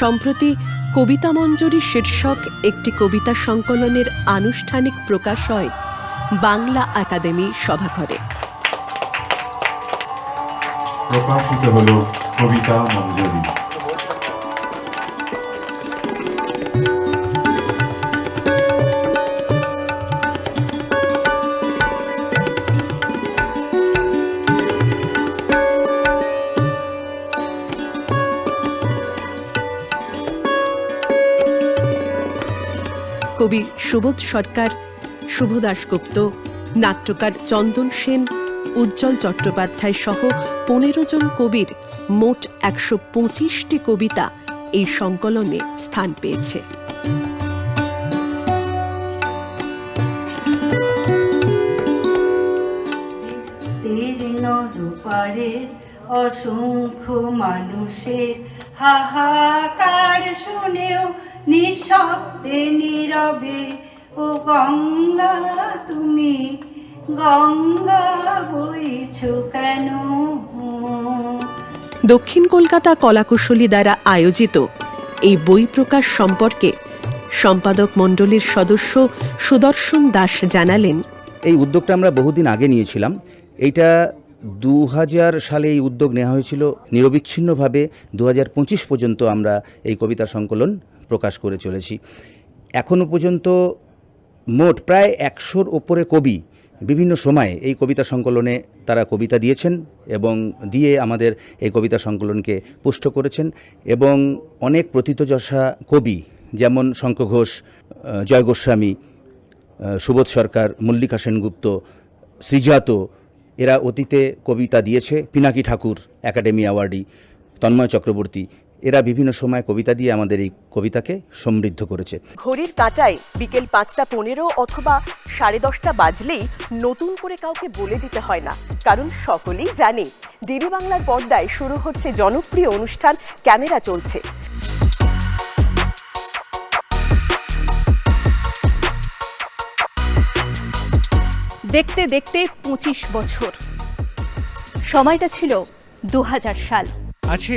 সম্প্রতি কবিতা মঞ্জুরি শীর্ষক একটি কবিতা সংকলনের আনুষ্ঠানিক প্রকাশ হয় বাংলা একাডেমি সভাঘরে প্রকাশিত হল কবিতা মঞ্জরি। কবি সুবোধ সরকার শুভ দাশগুপ্ত নাট্যকার চন্দন সেন, উজ্জ্বল চট্টোপাধ্যায় সহ পনেরো জন কবির মোট একশো পঁচিশটি কবিতা এই সংকলনে স্থান পেয়েছে। অসংখ্য মানুষের হাহাকার শুনেও নিঃশব্দে নীরবে ও গঙ্গা তুমি গঙ্গা বইছ কেন দক্ষিণ কলকাতা কলাকুশলী দ্বারা আয়োজিত এই বই প্রকাশ সম্পর্কে সম্পাদক মণ্ডলীর সদস্য সুদর্শন দাস জানালেন। এই উদ্যোগটা আমরা বহুদিন আগে নিয়েছিলাম। এইটা দু হাজার সালে এই উদ্যোগ নেওয়া হয়েছিল। নিরবিচ্ছিন্নভাবে দু হাজার পঁচিশ পর্যন্ত আমরা এই কবিতা সংকলন প্রকাশ করে চলেছি। এখনও পর্যন্ত মোট প্রায় একশোর ওপরে কবি বিভিন্ন সময়ে এই কবিতা সংকলনে তারা কবিতা দিয়েছেন এবং দিয়ে আমাদের এই কবিতা সংকলনকে পুষ্ট করেছেন এবং অনেক প্রথিতযশা কবি যেমন শঙ্খ ঘোষ জয় গোস্বামী সুবোধ সরকার, মল্লিকা সেনগুপ্ত শ্রীজাত এরা অতীতে কবিতা দিয়েছে। পিনাকি ঠাকুর একাডেমি অ্যাওয়ার্ডি তন্ময় চক্রবর্তী এরা বিভিন্ন সময় কবিতা দিয়ে আমাদের এই কবিতাকে সমৃদ্ধ করেছে। ঘড়ির কাঁটায় বিকেল পাঁচটা পনেরো অথবা সাড়ে দশটা বাজলেই নতুন করে কাউকে বলে দিতে হয় না কারণ সকলেই জানে ডিবি বাংলার পর্দায় শুরু হচ্ছে জনপ্রিয় অনুষ্ঠান ক্যামেরা চলছে। দেখতে দেখতে পঁচিশ বছর। সময়টা ছিল দু হাজার সাল। আছে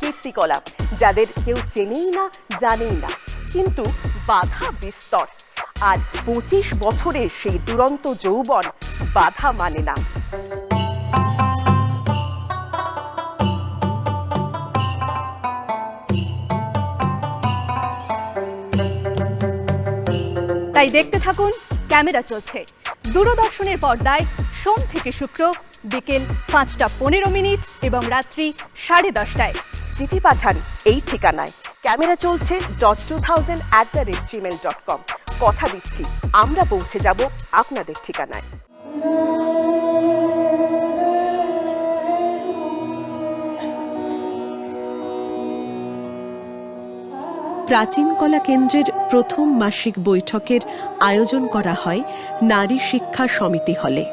কীর্তিকলা যাদের কেউ চেনেই না, জানেই না, কিন্তু বাধা বিস্তর। আর পঁচিশ বছরের সেই দুরন্ত যৌবন বাধা মানে না। তাই দেখতে থাকুন, ক্যামেরা চলছে। দূরদর্শনের পর্দায় সোম থেকে শুক্র, বিকেল পাঁচটা পনেরো মিনিট এবং রাত্রি সাড়ে দশটায়। চিঠি পাঠান এই ঠিকানায়। ক্যামেরা চলছে dot two thousand at the rate Gmail dot com কথা দিচ্ছি, আমরা পৌঁছে যাব আপনাদের ঠিকানায়। প্রাচীন কলা কেন্দ্রের প্রথম মাসিক বৈঠকের আয়োজন করা হয় নারী শিক্ষা সমিতি হলে।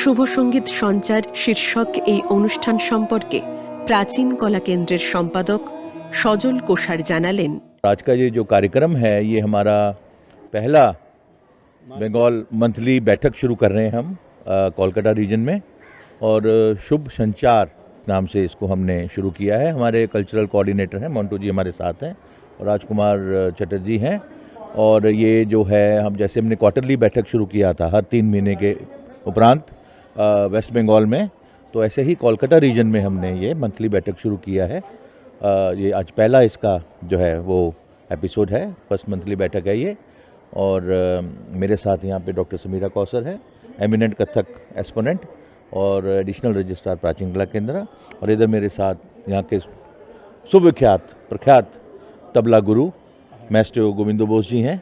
শুভ সঙ্গীত সঞ্চার শীর্ষক এই অনুষ্ঠান সম্পর্কে প্রাচীন কলা কেন্দ্রের সম্পাদক সজল কোষার জানালেন आज का ये जो कार्यक्रम है ये हमारा पहला बंगाल मंथली बैठक शुरू कर रहे हैं हम अ, कोलकाता रीजन में और अ, शुभ संचार नाम से इसको हमने शुरू किया है हमारे कल्चरल कोऑर्डिनेटर हैं मोन्टू जी हमारे साथ हैं और राजकुमार अ, चटर्जी हैं और ये जो है हम जैसे हमने क्वार्टरली बैठक शुरू किया था हर तीन महीने के उपरांत अ, वेस्ट बंगाल में। तो ऐसे ही कोलकाता रीजन में हमने ये मंथली बैठक शुरू किया है। ये आज पहला इसका जो है वो एपिसोड है फ़र्स्ट मंथली बैठक है ये। और मेरे साथ यहाँ पे डॉक्टर समीरा कौसर है एमिनेंट कथक एस्पोनेंट और एडिशनल रजिस्ट्रार प्राचीन कला केंद्र। और इधर मेरे साथ यहाँ के सुविख्यात, प्रख्यात तबला गुरु मैस्टर गोविंदो बोस जी हैं।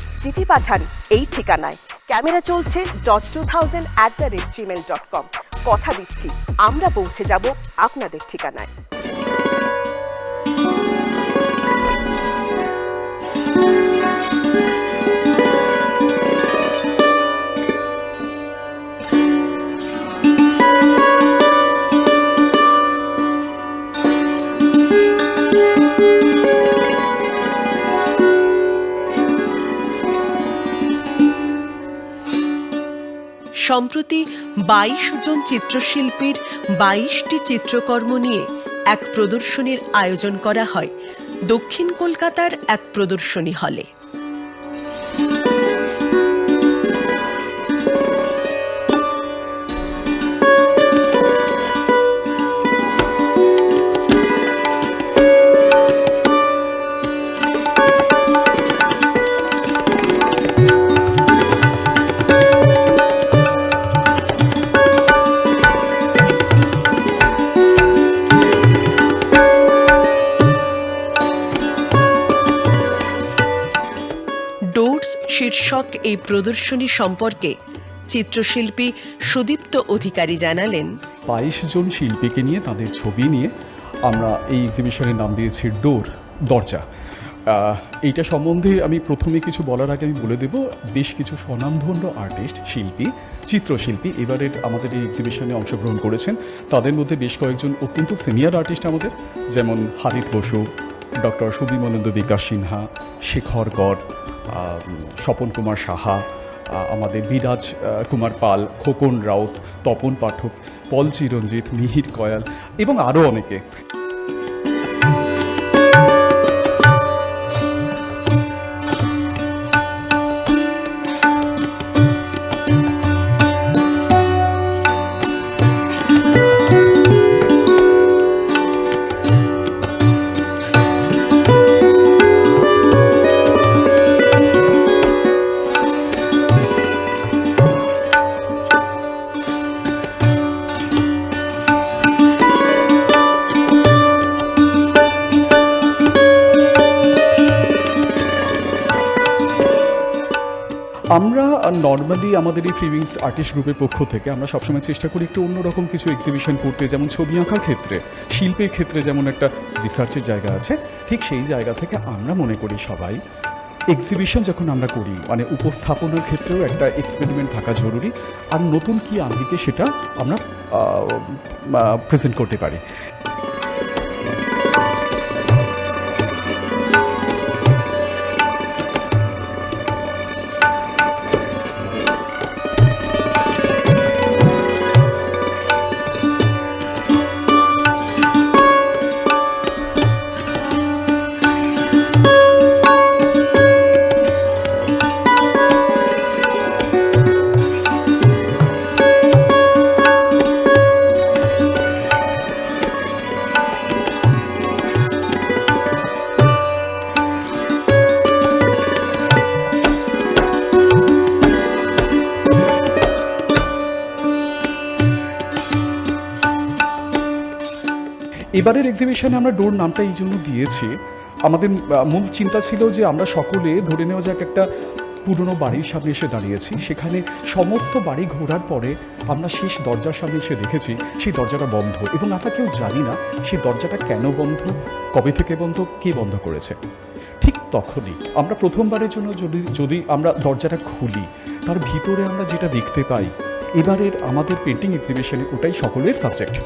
চিঠি পাঠান এই ঠিকানায়। ক্যামেরা চলছে dot two thousand at the rate Gmail dot com কথা দিচ্ছি, আমরা পৌঁছে যাব আপনাদের ঠিকানায়। সম্প্রতি বাইশ জন চিত্রশিল্পীর বাইশটি চিত্রকর্ম নিয়ে এক প্রদর্শনীর আয়োজন করা হয়। দক্ষিণ কলকাতার এক প্রদর্শনী হলে। এই প্রদর্শনী সম্পর্কে চিত্রশিল্পী সুদীপ্ত অধিকারী জানালেন। বাইশ জন শিল্পীকে নিয়ে তাদের ছবি নিয়ে আমরা এই এক্সিবিশনের নাম দিয়েছি ডোর, দরজা। এইটা সম্বন্ধে আমি প্রথমে কিছু বলার আগে আমি বলে দেব, বেশ কিছু স্বনামধন্য আর্টিস্ট শিল্পী, চিত্রশিল্পী এবারের আমাদের এই এক্সিবিশনে অংশগ্রহণ করেছেন। তাদের মধ্যে বেশ কয়েকজন অত্যন্ত সিনিয়র আর্টিস্ট আমাদের, যেমন হারিত বসু, ডক্টর সুবিমানন্দ বিকাশ সিনহা, শেখর গড় স্বপন কুমার সাহা আমাদের বিরাজ কুমার পাল, খোকন রাউত, তপন পাঠক, পল চিরঞ্জিত, মিহির কয়াল এবং আরও অনেকে। আমরা নর্মালি আমাদের এই ফ্রিভিংস আর্টিস্ট গ্রুপের পক্ষ থেকে আমরা সবসময় চেষ্টা করি একটু অন্যরকম কিছু এক্সিবিশন করতে, যেমন ছবি আঁকার ক্ষেত্রে, শিল্পের ক্ষেত্রে যেমন একটা রিসার্চের জায়গা আছে, ঠিক সেই জায়গা থেকে আমরা মনে করি সবাই এক্সিবিশন যখন আমরা করি মানে উপস্থাপনার ক্ষেত্রেও একটা এক্সপেরিমেন্ট থাকা জরুরি, আর নতুন কি আঙ্গিকে সেটা আমরা প্রেজেন্ট করতে পারি। এবারের এক্সিবিশনে আমরা ডোর নামটা এই জন্য দিয়েছি। আমাদের মূল চিন্তা ছিল যে আমরা সকলে ধরে নেওয়া যাক একটা পুরনো বাড়ির সামনে এসে দাঁড়িয়েছি। সেখানে সমস্ত বাড়ি ঘোরার পরে আমরা শেষ দরজার সামনে এসে দেখেছি, সেই দরজাটা বন্ধ। এবং আমরা কেউ জানি না সেই দরজাটা কেন বন্ধ, কবে থেকে বন্ধ, কে বন্ধ করেছে। ঠিক তখনই আমরা প্রথমবারের জন্য যদি যদি আমরা দরজাটা খুলি, তার ভিতরে আমরা যেটা দেখতে পাই, এবারের আমাদের পেন্টিং এক্সিবিশনে ওটাই সকলের সাবজেক্ট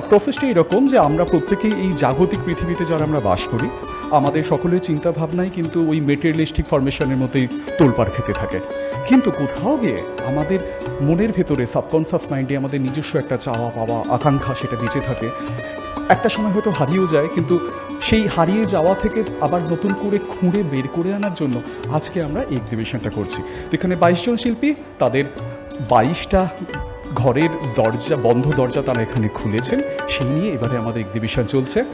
থট প্রসেসটা এরকম যে আমরা প্রত্যেকেই এই জাগতিক পৃথিবীতে যারা আমরা বাস করি, আমাদের সকলের চিন্তা ভাবনাই কিন্তু ওই মেটেরিয়ালিস্টিক ফরমেশনের মতোই তোলপাড় খেতে থাকে। কিন্তু কোথাও গিয়ে আমাদের মনের ভেতরে সাবকনসাস মাইন্ডে আমাদের নিজস্ব একটা চাওয়া পাওয়া, আকাঙ্ক্ষা সেটা বেঁচে থাকে। একটা সময় হয়তো হারিয়েও যায়, কিন্তু সেই হারিয়ে যাওয়া থেকে আবার নতুন করে খুঁড়ে বের করে আনার জন্য আজকে আমরা এক্সিবিশনটা করছি। এখানে বাইশ জন শিল্পী, তাদের বাইশটা ঘরের দরজা বন্ধ দরজা তারা এখানে খুলেছেন। সেই নিয়ে এবারে আমাদের এক্সিবিশন চলছে।